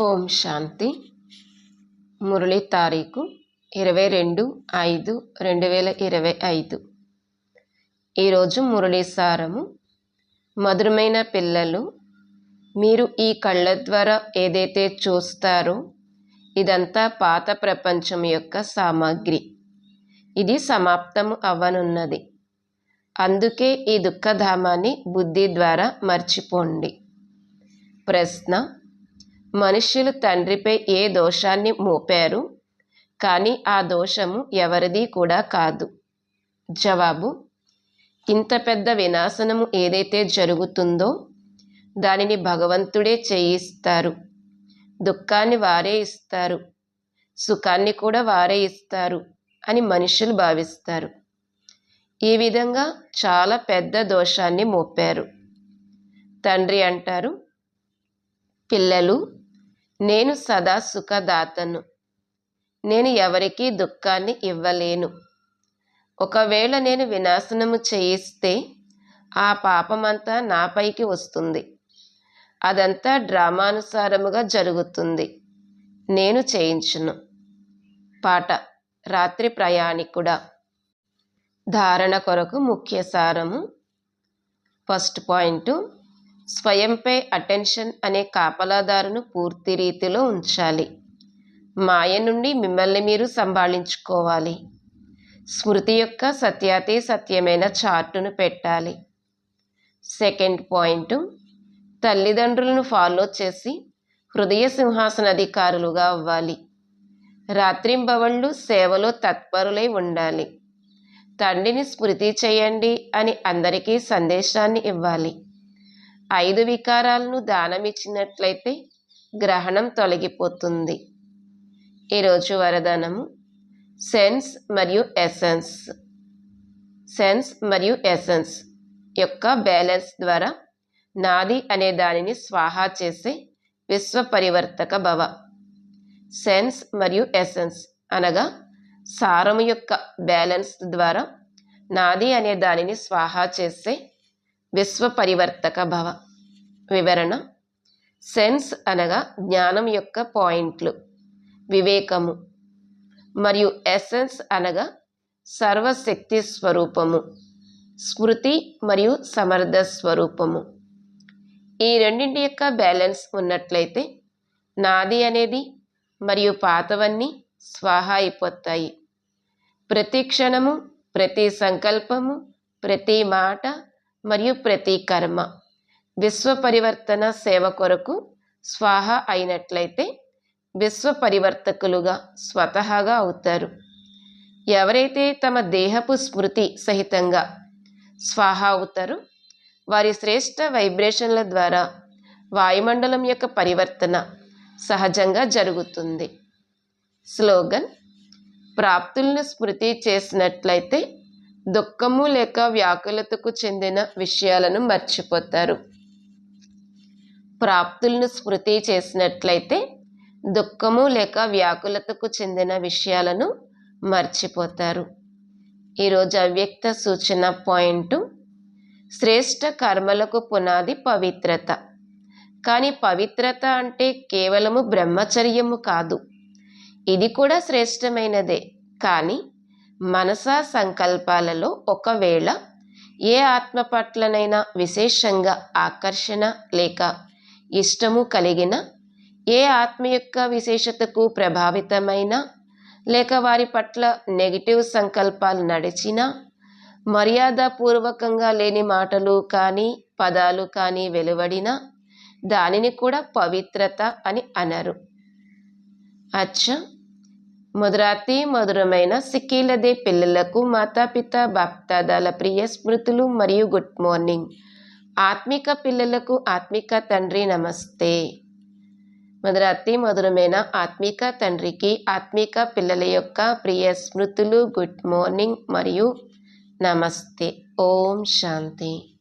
ఓం శాంతి. మురళి తారీఖు ఇరవై రెండు ఐదు రెండు వేల ఇరవై ఐదు. ఈరోజు మురళి సారము మధురమైన పిల్లలు మీరు ఈ కళ్ళ ద్వారా ఏదైతే చూస్తారో ఇదంతా పాత ప్రపంచం యొక్క సామాగ్రి. ఇది సమాప్తము అవ్వనున్నది అందుకే ఈ దుఃఖధామాన్ని బుద్ధి ద్వారా మర్చిపోండి. ప్రశ్న మనుష్యులు తండ్రిపై ఏ దోషాన్ని మోపారు? కానీ ఆ దోషము ఎవరిది కూడా కాదు. జవాబు ఇంత పెద్ద వినాశనము ఏదైతే జరుగుతుందో దానిని భగవంతుడే చేయిస్తారు. దుఃఖాన్ని వారే ఇస్తారు. సుఖాన్ని కూడా వారే ఇస్తారు అని మనుషులు భావిస్తారు. ఈ విధంగా చాలా పెద్ద దోషాన్ని మోపారు. తండ్రి అంటారు పిల్లలు నేను సదా సుఖదాతను. నేను ఎవరికీ దుఃఖాన్ని ఇవ్వలేను. ఒకవేళ నేను వినాశనము చేయిస్తే ఆ పాపమంతా నాపైకి వస్తుంది. అదంతా డ్రామానుసారముగా జరుగుతుంది. నేను చేయించును. పాట. రాత్రి ప్రయాణికుడా. ధారణ కొరకు ముఖ్య సారము. First point. స్వయంపై అటెన్షన్ అనే కాపలాదారును పూర్తి రీతిలో ఉంచాలి. మాయ నుండి మిమ్మల్ని మీరు సంభాళించుకోవాలి. స్మృతి యొక్క సత్యాతి సత్యమైన చార్టును పెట్టాలి. సెకండ్ పాయింట్ తల్లిదండ్రులను ఫాలో చేసి హృదయ సింహాసనాధికారులుగా అవ్వాలి. రాత్రింబవళ్ళు సేవలో తత్పరులై ఉండాలి. తండ్రిని స్మృతి చేయండి అని అందరికీ సందేశాన్ని ఇవ్వాలి. ఐదు వికారాలను దానమిచ్చినట్లయితే గ్రహణం తొలగిపోతుంది. ఈరోజు వరదానము. సెన్స్ మరియు ఎసెన్స్. సెన్స్ మరియు ఎసెన్స్ యొక్క బ్యాలెన్స్ ద్వారా నాది అనే దానిని స్వాహా చేసే విశ్వ పరివర్తక భవ. సెన్స్ మరియు ఎసెన్స్ అనగా సారము యొక్క బ్యాలెన్స్ ద్వారా నాది అనే దానిని స్వాహా చేసే విశ్వ పరివర్తక భవ. వివరణ. సెన్స్ అనగా జ్ఞానం యొక్క పాయింట్లు. వివేకము. మరియు ఎసెన్స్ అనగా సర్వశక్తి స్వరూపము. స్మృతి మరియు సమర్థ స్వరూపము. ఈ రెండింటి యొక్క బ్యాలెన్స్ ఉన్నట్లయితే నాది అనేది మరియు పాతవన్నీ స్వాహ అయిపోతాయి. ప్రతి క్షణము ప్రతి సంకల్పము ప్రతి మాట మరియు ప్రతి కర్మ విశ్వ పరివర్తన సేవ కొరకు స్వాహ అయినట్లయితే విశ్వ పరివర్తకులుగా స్వతహాగా అవుతారు. ఎవరైతే తమ దేహపు స్మృతి సహితంగా స్వాహ అవుతారో వారి శ్రేష్ట వైబ్రేషన్ల ద్వారా వాయుమండలం యొక్క పరివర్తన సహజంగా జరుగుతుంది. స్లోగన్ ప్రాప్తులను స్మృతి చేసినట్లయితే దుఃఖము లేక వ్యాకులతకు చెందిన విషయాలను మర్చిపోతారు. ప్రాప్తులను స్మృతి చేసినట్లయితే దుఃఖము లేక వ్యాకులతకు చెందిన విషయాలను మర్చిపోతారు. ఈరోజు అవ్యక్త సూచన పాయింట్ శ్రేష్ట కర్మలకు పునాది పవిత్రత. కానీ పవిత్రత అంటే కేవలము బ్రహ్మచర్యము కాదు. ఇది కూడా శ్రేష్టమైనదే. కానీ మనసా సంకల్పాలలో ఒకవేళ ఏ ఆత్మ పట్లనైనా విశేషంగా ఆకర్షణ లేక ఇష్టము కలిగిన ఏ ఆత్మ యొక్క విశేషతకు ప్రభావితమైన లేక వారి పట్ల నెగిటివ్ సంకల్పాలు నడిచినా మర్యాదపూర్వకంగా లేని మాటలు కానీ పదాలు కానీ వెలువడినా దానిని కూడా పవిత్రత అని అనరు. అచ్చా! మధురాతి మధురమైన సిక్కీలదే పిల్లలకు మాతాపిత బాప్తాదాల ప్రియ స్మృతులు మరియు గుడ్ మార్నింగ్. ఆత్మిక పిల్లలకు ఆత్మిక తండ్రి నమస్తే. మధురాతి మధురమైన ఆత్మిక తండ్రికి ఆత్మిక పిల్లల యొక్క ప్రియ స్మృతులు గుడ్ మార్నింగ్ మరియు నమస్తే. ఓం శాంతి.